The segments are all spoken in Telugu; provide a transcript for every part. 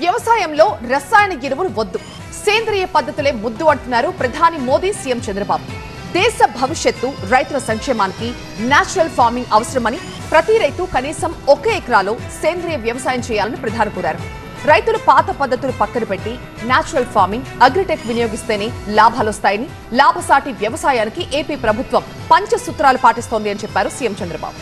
వ్యవసాయంలో రసాయన ఎరువులు వద్దు. సేంద్రియ పద్ధతులే ముద్దు అంటున్నారు ప్రధాని మోదీ సీఎం చంద్రబాబు. దేశ భవిష్యత్తు రైతుల సంక్షేమానికి నేచురల్ ఫార్మింగ్ అవసరమని ప్రతి రైతు కనీసం ఒక ఎకరాలో సేంద్రియ వ్యవసాయం చేయాలని ప్రధాని కోరారు. రైతులు పాత పద్ధతులు పక్కన పెట్టి నేచురల్ ఫార్మింగ్ అగ్రిటెక్ వినియోగిస్తేనే లాభాలొస్తాయని లాభసాటి వ్యవసాయానికి ఏపీ ప్రభుత్వం పంచసూత్రాలు పాటిస్తోంది అని చెప్పారు సీఎం చంద్రబాబు.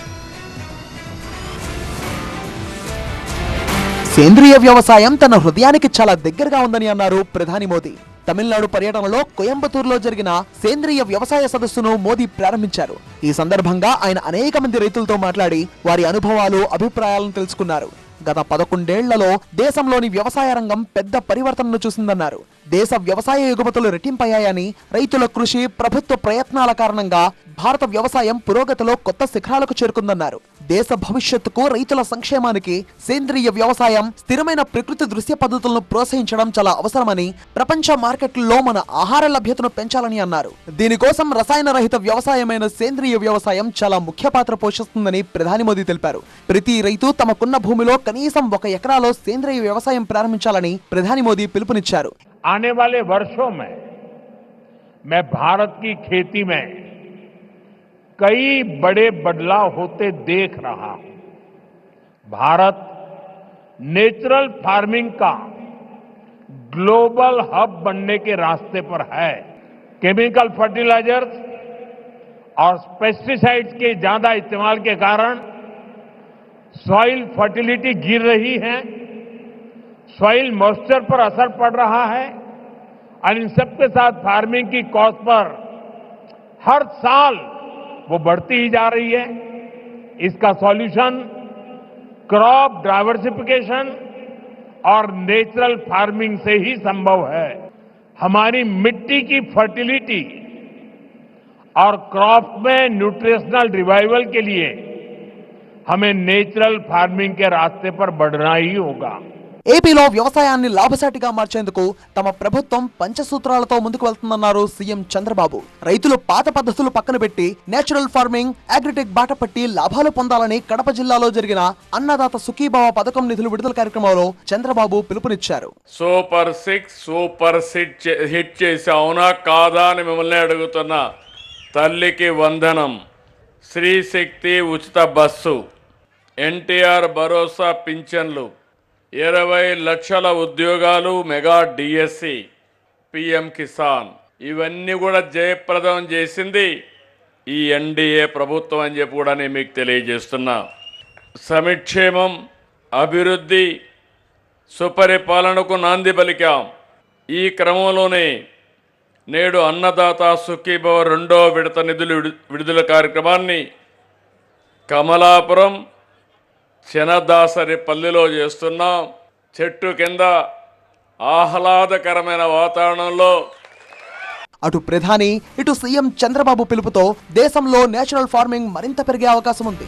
సేంద్రియ వ్యవసాయం తన హృదయానికి చాలా దగ్గరగా ఉందని అన్నారు ప్రధాని మోదీ. తమిళనాడు పర్యటనలో కోయంబత్తూరులో జరిగిన సేంద్రియ వ్యవసాయ సదస్సును మోదీ ప్రారంభించారు. ఈ సందర్భంగా ఆయన అనేక మంది రైతులతో మాట్లాడి వారి అనుభవాలు అభిప్రాయాలను తెలుసుకున్నారు. గత పదకొండేళ్ళలో దేశంలోని వ్యవసాయ రంగం పెద్ద పరివర్తనను చూసిందన్నారు. దేశ వ్యవసాయ ఎగుమతులు రెట్టింపయ్యాయని రైతుల కృషి ప్రభుత్వ ప్రయత్నాల కారణంగా భారత వ్యవసాయం పురోగతిలో కొత్త శిఖరాలకు చేరుకుందన్నారు. దేశ భవిష్యత్తుకు రైతుల సంక్షేమానికి సేంద్రియ వ్యవసాయం స్థిరమైన ప్రకృతి దృశ్య పద్ధతులను ప్రోత్సహించడం చాలా అవసరమని ప్రపంచ మార్కెట్లలో మన ఆహార లభ్యతను పెంచాలని అన్నారు దీనికోసం రసాయన రహిత వ్యవసాయమైన సేంద్రియ వ్యవసాయం చాలా ముఖ్య పాత్ర పోషిస్తుందని ప్రధాని మోదీ తెలిపారు ప్రతి రైతు తమకున్న భూమిలో కనీసం ఒక ఎకరాలో సేంద్రియ వ్యవసాయం ప్రారంభించాలని ప్రధాని మోదీ పిలుపునిచ్చారు आने वाले वर्षों में मैं भारत की खेती में कई बड़े बदलाव होते देख रहा हूँ। भारत नेचुरल फ़ार्मिंग का ग्लोबल हब बनने के रास्ते पर है। केमिकल फर्टिलाइजर्स और पेस्टिसाइड्स के ज़्यादा इस्तेमाल के कारण सॉइल फर्टिलिटी गिर रही है, सॉइल मॉइस्चर पर असर पड़ रहा है और इन सबके साथ फ़ार्मिंग की कॉस्ट पर हर साल वो बढ़ती ही जा रही है। इसका सॉल्यूशन क्रॉप डाइवर्सिफिकेशन और नेचुरल फ़ार्मिंग से ही संभव है। हमारी मिट्टी की फर्टिलिटी और क्रॉप में न्यूट्रिशनल रिवाइवल के लिए हमें नेचुरल फ़ार्मिंग के रास्ते पर बढ़ना ही होगा। ఏపీలో వ్యవసాయాన్ని లాభసాటిగా మార్చేందుకు తమ ప్రభుత్వం పంచసూత్రాలతో ముందుకు వెళ్తుందన్నారు సీఎం చంద్రబాబు. రైతులు పాత పద్ధతులు పక్కన పెట్టి నేచురల్ ఫార్మింగ్ అగ్రిటెక్ బాట పట్టి లాభాలు పొందాలని కడప జిల్లాలో జరిగిన అన్నదాత సుఖీభావ పథకం నిధులు విడుదల కార్యక్రమంలో చంద్రబాబు పిలుపునిచ్చారు. సూపర్ సిక్స్ సూపర్ సిట్ చే- హిట్ చేసి అవునా కాదా అని మిమ్మల్ని అడుగుతున్నా. తల్లికి వందనం. స్త్రీ శక్తి ఉచిత బస్సు. ఎన్టీఆర్ భరోసా పింఛన్లు. ఇరవై లక్షల ఉద్యోగాలు మెగా డిఎస్సి పిఎం కిసాన్. ఇవన్నీ కూడా జయప్రదం చేసింది ఈ ఎన్డీఏ ప్రభుత్వం అని చెప్పి కూడా నేను మీకు తెలియజేస్తున్నా. సమిక్షేమం అభివృద్ధి సుపరిపాలనకు నాంది పలికాం. ఈ క్రమంలోనే నేడు అన్నదాత సుఖీభవ రెండో విడత నిధులు విడుదల కార్యక్రమాన్ని కమలాపురం చినదాసరి పల్లెలో చేస్తున్నాం చెట్టు కింద ఆహ్లాదకరమైన వాతావరణంలో అటు ప్రధాని ఇటు సీఎం చంద్రబాబు పిలుపుతో దేశంలో నేషనల్ ఫార్మింగ్ మరింత పెరిగే అవకాశం ఉంది.